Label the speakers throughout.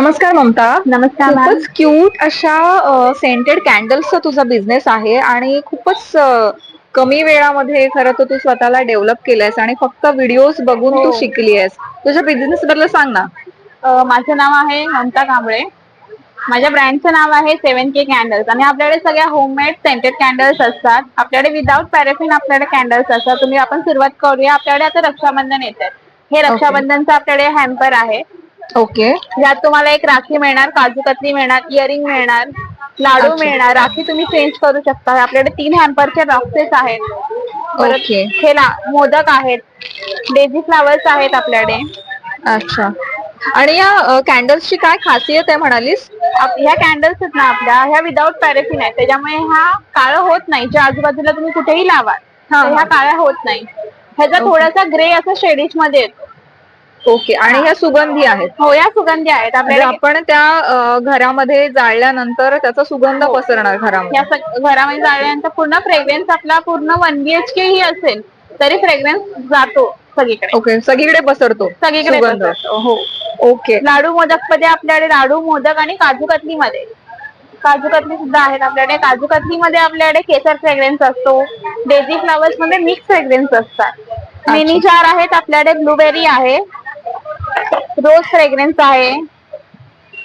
Speaker 1: नमस्कार ममता.
Speaker 2: नमस्कार
Speaker 1: खूपच क्यूट अशा सेंटेड कॅन्डल्सचा तुझा बिझनेस आहे आणि खूपच कमी वेळामध्ये खरं तर तू स्वतःला डेव्हलप केलंयस आणि फक्त व्हिडिओज बघून
Speaker 2: हो.
Speaker 1: तू शिकली आहेस तुझ्या बिझनेस बद्दल सांग ना.
Speaker 2: माझं नाव आहे ममता कांबळे. माझ्या ब्रँडचं नाव आहे सेवन के कॅन्डल्स आणि आपल्याकडे सगळ्या होममेड सेंटेड कॅन्डल्स असतात. आपल्याकडे विदाउट पॅरेफिन आपल्याकडे कॅन्डल्स असतात. तुम्ही आपण सुरुवात करूया. आपल्याकडे आता रक्षाबंधन येते हे रक्षाबंधनचं आपल्याकडे हॅम्पर आहे.
Speaker 1: ओके.
Speaker 2: यात तुम्हाला एक राखी मिळणार काजू कतली मिळणार इयरिंग मिळणार लाडू. मिळणार. राखी तुम्ही चेंज करू शकता. आपल्याकडे तीन हॅम्परचे बॉक्सेस आहेत. परत
Speaker 1: ओके.
Speaker 2: हे ला- मोदक आहेत. डेझी फ्लावर्स आहेत आपल्याकडे.
Speaker 1: अच्छा. आणि या कॅन्डल्सची काय खासियत आहे म्हणालीस?
Speaker 2: आप- ह्या कॅन्डल्स आहेत ना आपल्या. ह्या विदाउट पॅरेफिन आहे त्याच्यामुळे हा काळं होत नाही. ज्या आजूबाजूला तुम्ही कुठेही लावा
Speaker 1: हा,
Speaker 2: तर ह्या. काळ्या होत नाही. ह्याचा. थोडासा ग्रे असं शेडिशमध्ये येतो.
Speaker 1: ओके आणि ह्या सुगंधी आहेत?
Speaker 2: हो या सुगंधी आहेत.
Speaker 1: म्हणजे आपण त्या अ, घरामध्ये जाळल्यानंतर त्याचा सुगंध
Speaker 2: हो.
Speaker 1: पसरणार घरामध्ये.
Speaker 2: या सग- घरामध्ये जाळल्यानंतर पूर्ण फ्रेग्रन्स आपला पूर्ण वन बीएचके ही असेल तरी फ्रेग्रन्स जातो सगळीकडे.
Speaker 1: ओके सगळीकडे पसरतो
Speaker 2: सगळीकडे
Speaker 1: सुगंध.
Speaker 2: पसरतो. हो.
Speaker 1: ओके.
Speaker 2: लाडू मोदकमध्ये आपल्याकडे लाडू मोदक आणि काजू कतली मध्ये. काजू कतली सुद्धा आहेत आपल्याकडे. काजू कतली मध्ये आपल्याकडे केसर फ्रेग्रन्स असतो. डेझी फ्लावर्समध्ये मिक्स फ्रेग्रन्स असतात. मिनी जार आहेत आपल्याकडे ब्लूबेरी आहे. रोज फ्रेग्रन्स आहे.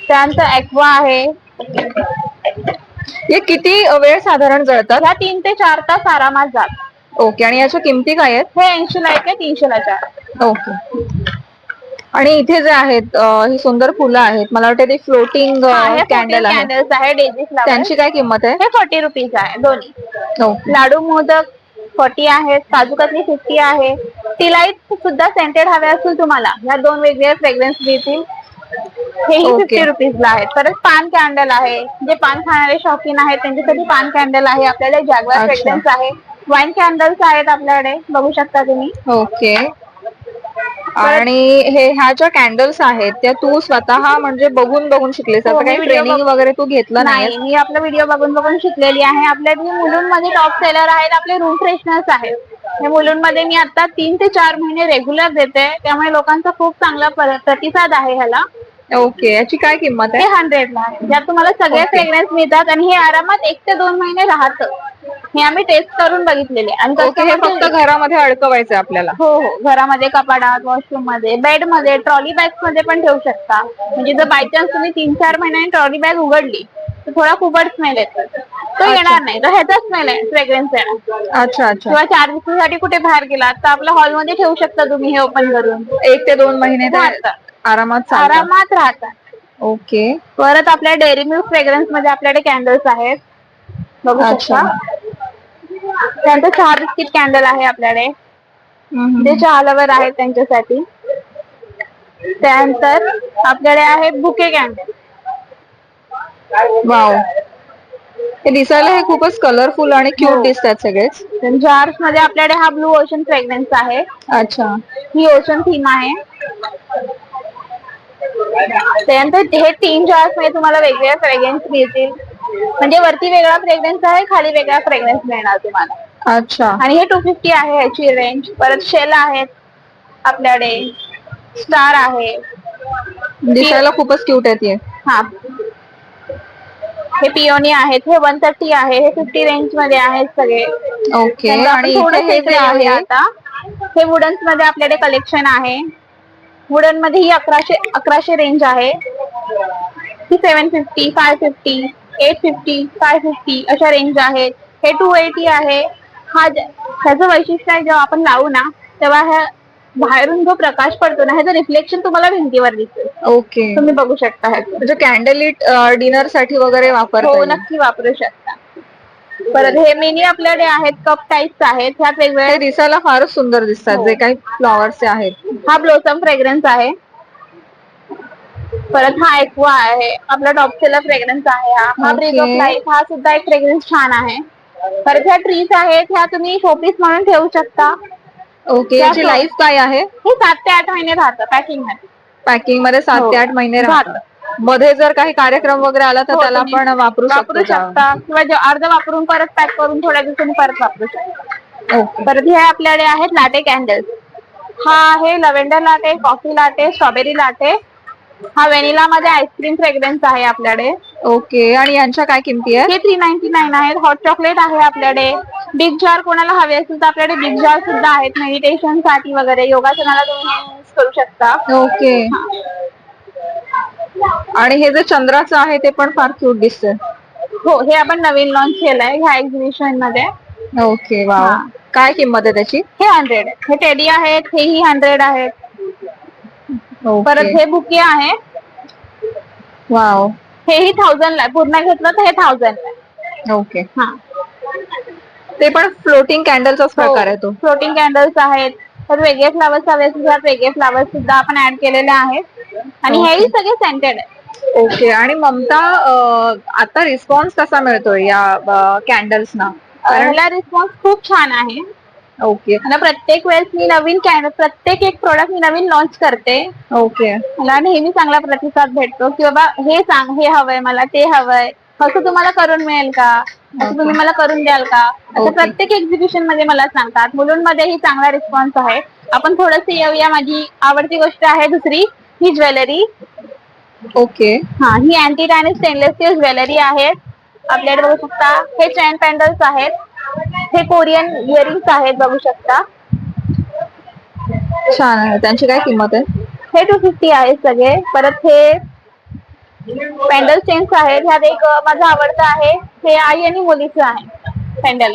Speaker 2: त्यानंतर ॲक्वा आहे.
Speaker 1: हे किती वेळ साधारण जळतात?
Speaker 2: ह्या तीन ते चार तास आरामात जात.
Speaker 1: ओके आणि याच्या किमती काय आहेत?
Speaker 2: हे ऐंशी ला एक आहे तीनशे ला चार.
Speaker 1: ओके. आणि इथे जे आहेत ही सुंदर फुलं आहेत मला वाटतं ते फ्लोटिंग कॅन्डल आहे
Speaker 2: कॅन्डल्स
Speaker 1: त्यांची काय किंमत आहे?
Speaker 2: हे फोर्टी रुपीज आहे दोन्ही. लाडू मोदक फोर्टी आहेत काजू कतली फिफ्टी आहे. टिलाईट सुद्धा सेंटेड हवे असतील तुम्हाला. ह्या दोन वेगवेगळे फ्रेग्रन्स देतील. हेही. फिफ्टी रुपीजला आहेत. परत पान कॅन्डल आहे. जे पान खाणारे शौकीन आहेत त्यांच्यासाठी पान कॅन्डल आहे. आपल्याकडे जॅगवार. फ्रेग्रन्स आहे. वाईन कॅन्डल्स आहेत आपल्याकडे. बघू शकता तुम्ही.
Speaker 1: ओके आणि हे ह्या ज्या कॅन्डल्स आहेत त्या तू स्वतः म्हणजे बघून बघून शिकलीस.
Speaker 2: हो,
Speaker 1: आता
Speaker 2: मी
Speaker 1: काही ट्रेनिंग वगैरे तू घेतलं
Speaker 2: नाही मी आपला व्हिडिओ बघून बघून शिकलेली आहे. आपल्याकडे मुलुंडमध्ये टॉप सेलर आहेत. आपले रूम फ्रेशनर्स आहेत. हे मुलुंडमध्ये मी आता तीन ते चार महिने रेग्युलर देते. त्यामुळे लोकांचा खूप चांगला पर- प्रतिसाद आहे ह्याला.
Speaker 1: ओके याची काय किंमत आहे?
Speaker 2: हंड्रेड ला ज्यात तुम्हाला सगळे. फ्रेग्रन्स मिळतात आणि हे आरामात एक ते दोन महिने राहतं. हे आम्ही टेस्ट करून बघितलेले. आणि
Speaker 1: हे फक्त घरामध्ये अडकवायचं आपल्याला.
Speaker 2: हो हो. घरामध्ये कपाडात वॉशरूममध्ये बेडमध्ये ट्रॉली बॅग्समध्ये पण ठेवू शकता. म्हणजे जर बाय चान्स तुम्ही तीन चार महिन्यांनी ट्रॉली बॅग उघडली तर थोडा खूपच स्मेल येतो. तो येणार नाही. तर ह्याचा स्मेल आहे फ्रेग्रन्स येणार.
Speaker 1: अच्छा अच्छा.
Speaker 2: किंवा चार दिवसासाठी कुठे बाहेर गेला तर आपल्या हॉलमध्ये ठेवू शकता तुम्ही हे ओपन करून.
Speaker 1: एक ते दोन महिने ते
Speaker 2: राहतात.
Speaker 1: आरामात चालतात.
Speaker 2: आरामात राहतात.
Speaker 1: ओके.
Speaker 2: परत आपल्या डेअरी मिल्क फ्रेग्रन्समध्ये आपल्याकडे कॅन्डल्स आहेत. बघू
Speaker 1: अच्छा.
Speaker 2: शकता त्यानंतर चहा बिस्किट कॅन्डल आहे आपल्याकडे.
Speaker 1: हम्म.
Speaker 2: जे चहा लवर आहेत त्यांच्यासाठी. त्यानंतर आपल्याकडे आहे बुके कॅन्डल
Speaker 1: वाव हे दिसायला हे खूपच कलरफुल आणि क्यूट
Speaker 2: हो.
Speaker 1: दिसतात सगळेच.
Speaker 2: जार्समध्ये आपल्याकडे हा ब्लू ओशन फ्रेग्रन्स आहे.
Speaker 1: अच्छा.
Speaker 2: ही ओशन थीम आहे. त्यानंतर हे तीन जार्समध्ये तुम्हाला वेगवेगळ्या फ्रेग्रन्स मिळतील. म्हणजे वरती वेगळा फ्रेग्रन्स आहे खाली वेगळा फ्रेग्रन्स मिळणार तुम्हाला.
Speaker 1: अच्छा.
Speaker 2: आणि हे टू फिफ्टी आहे ह्याची रेंज परत शेल आहेत आपल्याकडे. स्टार आहे.
Speaker 1: दिसायला खूपच क्यूट आहेत हे.
Speaker 2: हा. हे पिओनी आहेत हे वन थर्टी आहे हे फिफ्टी रेंजमध्ये आहेत सगळे.
Speaker 1: ओके
Speaker 2: नंतर आपण
Speaker 1: आणि इथे
Speaker 2: थोडंसं
Speaker 1: हे
Speaker 2: इकडे
Speaker 1: जे आहे
Speaker 2: येऊया आता. हे वुडन्समध्ये आपल्याकडे कलेक्शन आहे. वुडनमध्ये ही अकराशे अकराशे रेंज आहे. ही seven fifty five fifty eight fifty five fifty अशा रेंज आहेत. हे टू एटी आहे. हा ज- ह्याचं वैशिष्ट्य आहे जेव्हा आपण लावू ना तेव्हा ह्या बाहेरून जो प्रकाश पडतो ना ह्याचं रिफ्लेक्शन तुम्हाला भिंतीवर दिसेल
Speaker 1: ओके.
Speaker 2: तुम्ही बघू शकता ह्याचं.
Speaker 1: म्हणजे कॅन्डल इट डिनरसाठी वगैरे वापरता
Speaker 2: हो. नक्की वापरू शकता. परत हे मिनी आपल्याकडे आहेत कप टाईप्स आहेत ह्यात
Speaker 1: ते
Speaker 2: वेगवेगळे
Speaker 1: दिसायला फारच सुंदर दिसतात
Speaker 2: हो.
Speaker 1: जे काही फ्लॉवर्स आहेत.
Speaker 2: हा ब्लोसम फ्रेग्रन्स आहे. परत हा एक्वा आहे. आपला टॉप सेलर फ्रेग्रन्स आहे हा. हा
Speaker 1: Okay.
Speaker 2: ब्रेक ऑफ लाईफ हा सुद्धा एक फ्रेग्रन्स छान आहे. परत ह्या ट्रीज आहेत ह्या तुम्ही शोपीस म्हणून ठेवू शकता.
Speaker 1: ओके याची लाईफ काय आहे?
Speaker 2: हे सात ते आठ महिने राहतं
Speaker 1: पॅकिंगमध्ये. पॅकिंगमध्ये सात
Speaker 2: हो.
Speaker 1: ते आठ महिने राहतात
Speaker 2: राहतं.
Speaker 1: मध्ये जर काही कार्यक्रम वगैरे आला तर
Speaker 2: हो,
Speaker 1: त्याला
Speaker 2: तुम्ही
Speaker 1: आपण वापरू
Speaker 2: वापरू
Speaker 1: शकतो. का?
Speaker 2: शकता. किंवा जे अर्ध वापरून परत पॅक करून थोड्या दिवसांनी परत वापरू शकता.
Speaker 1: ओके
Speaker 2: परत हे आपल्याकडे आहेत लाटे कॅन्डल्स हा आहे lavender latte coffee latte strawberry latte हा व्हॅनिला मध्ये आईस्क्रीम फ्रेग्रन्स आहे आपल्याकडे.
Speaker 1: ओके. आणि यांच्या काय किमती आहेत?
Speaker 2: हे थ्री नाईन्टी नाईन आहेत. हॉट चॉकलेट आहे आपल्याकडे. बिग जार कोणाला हवे असेल तर आपल्याकडे बिग जार सुद्धा आहेत. मेडिटेशनसाठी वगैरे. योगासनाला तुम्ही करू शकता.
Speaker 1: ओके. आणि हे जे चंद्राचं आहे ते पण फार क्यूट दिसतंय.
Speaker 2: हो हे आपण नवीन लॉन्च केलंय ह्या एक्झिबिशनमध्ये.
Speaker 1: ओके वा
Speaker 2: हा.
Speaker 1: काय किंमत आहे त्याची?
Speaker 2: हे हंड्रेड हे टेडी आहेत हेही हंड्रेड आहेत. परत हे बुके आहे.
Speaker 1: वाव.
Speaker 2: हेही थाउजंड ला पूर्ण घेतलं तर हे थाउजंड ला
Speaker 1: ओके
Speaker 2: हा.
Speaker 1: ते पण फ्लोटिंग कॅन्डलचाच
Speaker 2: हो.
Speaker 1: प्रकार आहे तो.
Speaker 2: फ्लोटिंग कॅन्डल्स आहेत. तर वेगळे फ्लावर्स हवे असेल तर वेगळे फ्लावर्स सुद्धा आपण ऍड केलेले आहेत. आणि. हेही सगळे सेंटेड आहे
Speaker 1: ओके आणि ममता अं, आता रिस्पॉन्स कसा मिळतोय या कॅन्डल्सना कारण
Speaker 2: ह्याला रिस्पॉन्स खूप छान आहे.
Speaker 1: ओके
Speaker 2: आणि प्रत्येक वेळेस मी नवीन कॅन्डल प्रत्येक एक प्रोडक्ट मी नवीन लॉन्च करते.
Speaker 1: ओके
Speaker 2: मला नेहमी चांगला प्रतिसाद भेटतो की बाबा हे सांग हे हवंय मला ते हवंय. असं तुम्हाला करून मिळेल का? असं तुम्ही मला करून द्याल का? असं. प्रत्येक एक्झिबिशनमध्ये मला सांगतात. मुलींमध्येही चांगला रिस्पॉन्स आहे. आपण थोडस येऊया. माझी आवडती गोष्ट आहे दुसरी ही ज्वेलरी.
Speaker 1: ओके
Speaker 2: हा ही अँटी आणि स्टेनलेस स्टील ज्वेलरी आहेत आपल्याकडे बघू शकता. हे चॅन पॅन्डल्स आहेत. हे कोरियन इयरिंग्स आहेत बघू शकता.
Speaker 1: छान आहे. त्यांची काय किंमत आहे?
Speaker 2: हे टू फिफ्टी आहेत सगळे. परत हे पॅन्डल चेन्स आहेत. ह्यात एक माझं आवडतं आहे. हे आई आणि मुलीचं आहे पॅन्डल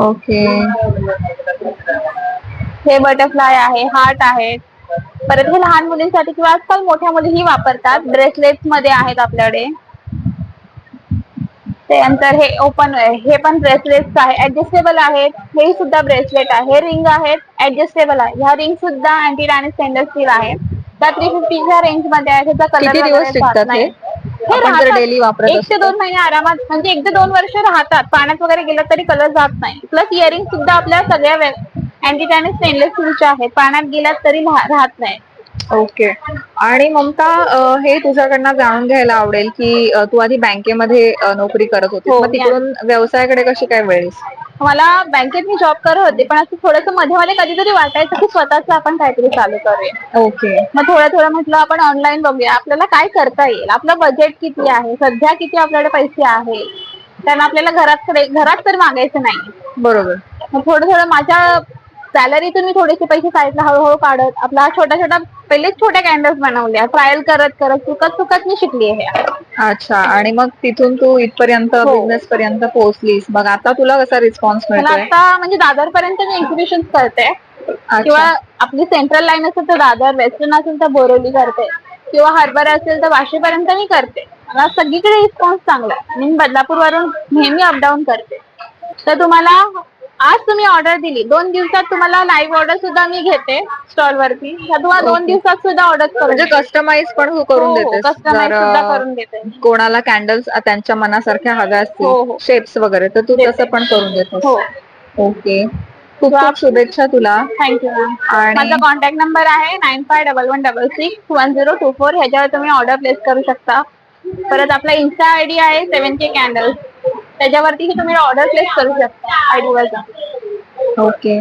Speaker 1: ओके
Speaker 2: हे बटरफ्लाय आहे हार्ट आहेत परत हे लहान मुलींसाठी किंवा आजकाल मोठ्या मुलीही वापरतात. ब्रेसलेटमध्ये आहेत आपल्याकडे. त्यानंतर हे ओपन हे पण ब्रेसलेट्स आहे. ऍडजस्टेबल आहेत. हे सुद्धा ब्रेसलेट आहे. हे रिंग आहेत. ऍडजस्टेबल आहे. ह्या रिंग सुद्धा अँटी आणि स्टेनलेस स्टील आहे. त्या थ्री फिफ्टीच्या रेंजमध्ये आहे. त्याचा
Speaker 1: किती
Speaker 2: कलर
Speaker 1: दिवस टिकतात हे? आपण जर डेली वापरत
Speaker 2: एक ते दोन महिने आरामात म्हणजे एक ते दोन वर्ष राहतात. पाण्यात वगैरे गेलं तरी कलर जात नाही. प्लस इयरिंग सुद्धा आपल्या सगळ्या अँटी आणि स्टेनलेस स्टीलच्या आहेत. पाण्यात गेल्यात तरी राह- राहत नाही.
Speaker 1: ओके. आणि ममता अं, हे तुझ्याकडनं जाणून घ्यायला आवडेल की अं, तू आधी बँकेमध्ये अं, नोकरी करत होती
Speaker 2: हो,
Speaker 1: मग तिकडून व्यवसायाकडे कशी काय वेळेस?
Speaker 2: मला बँकेत मी जॉब करत होते पण असं थोडंसं मध्ये मध्ये कधीतरी वाटायचं की स्वतःच आपण काहीतरी चालू करूया.
Speaker 1: ओके.
Speaker 2: मग थोडं थोडं म्हटलं आपण ऑनलाईन बघूया. आपल्याला काय करता येईल? आपलं बजेट किती आहे? सध्या किती आपल्याकडे पैसे आहे? कारण आपल्याला घराकडे घरात तर मागायचं नाही.
Speaker 1: बरोबर.
Speaker 2: मग थोडं थोडं माझ्या सॅलरीतून मी थोडेसे पैसे साईडला हळूहळू काढत आपला छोट्या छोट्या पहिले छोट्या कॅन्डल्स बनवल्या ट्रायल करत करत चुकत चुकत मी शिकली हे
Speaker 1: अच्छा आणि मग तिथून तू इथपर्यंत
Speaker 2: हो.
Speaker 1: बिझनेस पर्यंत पोहोचलीस. मग आता तुला कसा रिस्पॉन्स
Speaker 2: मला
Speaker 1: मिळतोय?
Speaker 2: आता म्हणजे दादर पर्यंत मी एक्झिबिशन करते. किंवा आपली सेंट्रल लाईन असेल तर दादर वेस्टर्न असेल तर बोरवली करते. किंवा हार्बर असेल तर वाशीपर्यंत मी करते. मला सगळीकडे रिस्पॉन्स चांगला आहे. आणि मी बदलापूर वरून नेहमी अपडाऊन करते. तर तुम्हाला आज तुम्ही ऑर्डर दिली. दोन दिवसात तुम्हाला लाईव्ह ऑर्डर सुद्धा मी घेते स्टॉल वरती. तुम्हाला दोन. दिवसात सुद्धा ऑर्डर
Speaker 1: म्हणजे कस्टमाइज पण तू करून देतेस.
Speaker 2: कस्टमाइज
Speaker 1: जर,
Speaker 2: सुद्धा
Speaker 1: अं,
Speaker 2: करून देते.
Speaker 1: कोणाला कॅन्डल्स त्यांच्या मनासारख्या हव्या
Speaker 2: हो,
Speaker 1: असतील
Speaker 2: हो.
Speaker 1: शेप्स वगैरे तर तू
Speaker 2: देते.
Speaker 1: तसं पण करून देतोस.
Speaker 2: हो.
Speaker 1: ओके खूप खूप शुभेच्छा तुला.
Speaker 2: थँक्यू माझा कॉन्टॅक्ट नंबर आहे nine five double one double six one zero two four ह्याच्यावर तुम्ही ऑर्डर प्लेस करू शकता. परत आपला इन्स्टा आय डी आहे सेवन के कॅन्डल्स त्याच्यावरती तुम्ही ऑर्डर प्लेस करू शकता आय
Speaker 1: ओके